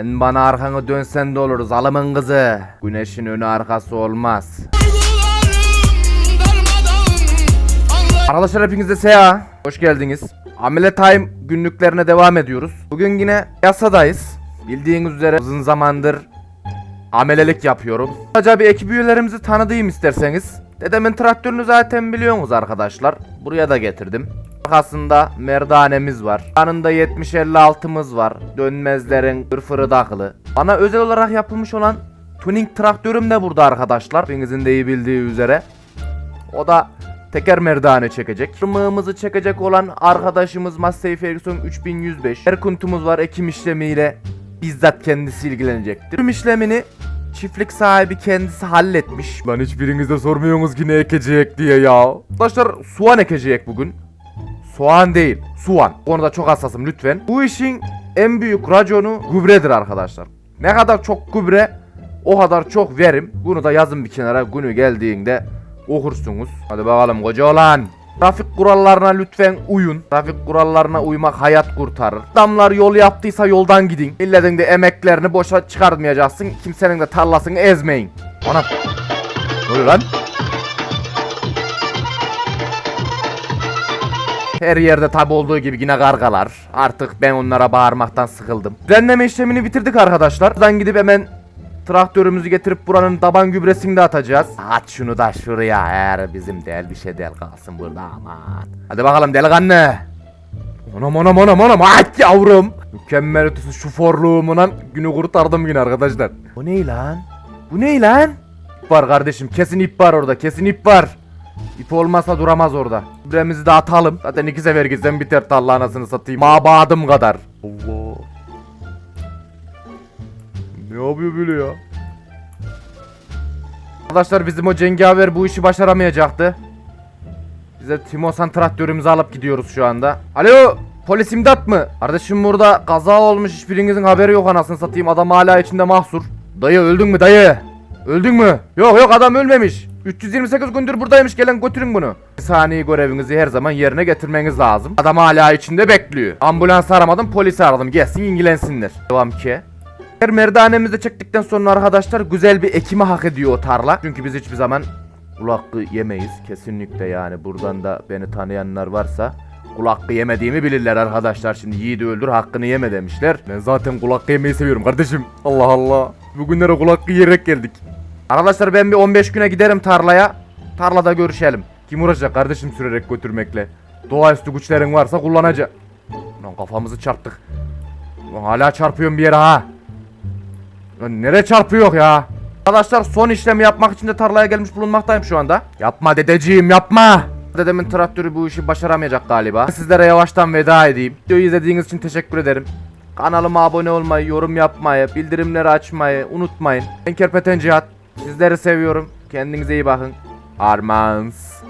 Sen bana arkanı dönsen de olur zalımın kızı. Güneşin önü arkası olmaz. Arkadaşlar hepinize seha. Hoş geldiniz. Amele Time günlüklerine devam ediyoruz. Bugün yine yasadayız. Bildiğiniz üzere uzun zamandır amelelik yapıyorum. Acaba bir ekip üyelerimizi tanıdayım isterseniz. Dedemin traktörünü zaten biliyorsunuz arkadaşlar. Buraya da getirdim. Arkasında merdanemiz var. Yanında 70-56'mız var. Dönmezlerin fırfırı takılı. Bana özel olarak yapılmış olan tuning traktörüm de burada arkadaşlar. Hepinizin de iyi bildiği üzere. O da teker merdane çekecek. Tırmığımızı çekecek olan arkadaşımız Massey Ferguson 3105. Erkuntumuz var ekim işlemiyle bizzat kendisi ilgilenecektir. Tüm işlemini çiftlik sahibi kendisi halletmiş. Ben hiçbiriniz de sormuyorsunuz ki ne ekecek diye ya. Arkadaşlar soğan ekecek bugün. Soğan değil. Bu konuda çok hassasım lütfen. Bu işin en büyük raconu gübredir arkadaşlar. Ne kadar çok gübre, o kadar çok verim. Bunu da yazın bir kenara günü geldiğinde okursunuz. Hadi bakalım koca olan. Trafik kurallarına lütfen uyun. Trafik kurallarına uymak hayat kurtarır. Adamlar yol yaptıysa yoldan gidin. Milletin de emeklerini boşa çıkartmayacaksın. Kimsenin de tarlasını ezmeyin. Ana. Ne oluyor lan? Her yerde tabi olduğu gibi yine kargalar. Artık ben onlara bağırmaktan sıkıldım. Düzenleme işlemini bitirdik arkadaşlar. Buradan gidip hemen traktörümüzü getirip buranın taban gübresini de atacağız. At şunu da şuraya eğer bizim değil bir şey değil kalsın burada aman. Hadi bakalım delikanlı. Anam anam anam anam at yavrum. Mükemmel ötesi şu forluğumla günü kurtardım yine arkadaşlar. Bu ne lan? Bu ne lan? İp var kardeşim kesin ip var orada kesin ip var. İp olmazsa duramaz orada. Gübremizi de atalım. Zaten iki sefer gitsem biter tarla anasını satayım. Mabadım kadar. Allah. Ne yapıyor böyle ya? Arkadaşlar bizim o cengaver bu işi başaramayacaktı. Bize Timosan traktörümüzü alıp gidiyoruz şu anda. Alo polis imdat mı? Kardeşim burada kaza olmuş hiçbirinizin haberi yok anasını satayım. Adam hala içinde mahsur. Dayı öldün mü dayı? Öldün mü? Yok yok adam ölmemiş. 328 gündür buradaymış gelin götürün bunu. Saniye görevinizi her zaman yerine getirmeniz lazım. Adam hala içinde bekliyor. Ambulans aramadım polisi aradım gelsin ilgilensinler. Devam ki. Her merdanemizi çektikten sonra arkadaşlar güzel bir ekimi hak ediyor o tarla. Çünkü biz hiçbir zaman kul hakkı yemeyiz. Kesinlikle yani buradan da beni tanıyanlar varsa kul hakkı yemediğimi bilirler arkadaşlar. Şimdi yiğidi öldür hakkını yeme demişler. Ben zaten kul hakkı yemeyi seviyorum kardeşim. Allah Allah. Bugünlere kul hakkı yiyerek geldik. Arkadaşlar ben bir 15 güne giderim tarlaya. Tarlada görüşelim. Kim uğraşacak kardeşim sürerek götürmekle? Doğaüstü güçlerin varsa kullanacak. Lan kafamızı çarptık. Lan hala çarpıyorum bir yere ha. Lan nere çarpıyor ya? Arkadaşlar son işlemi yapmak için de tarlaya gelmiş bulunmaktayım şu anda. Yapma dedeciğim yapma. Dedemin traktörü bu işi başaramayacak galiba. Sizlere yavaştan veda edeyim. Videoyu izlediğiniz için teşekkür ederim. Kanalıma abone olmayı, yorum yapmayı, bildirimleri açmayı unutmayın. Ben Kerpeten Cihat. Sizleri seviyorum. Kendinize iyi bakın. Armans.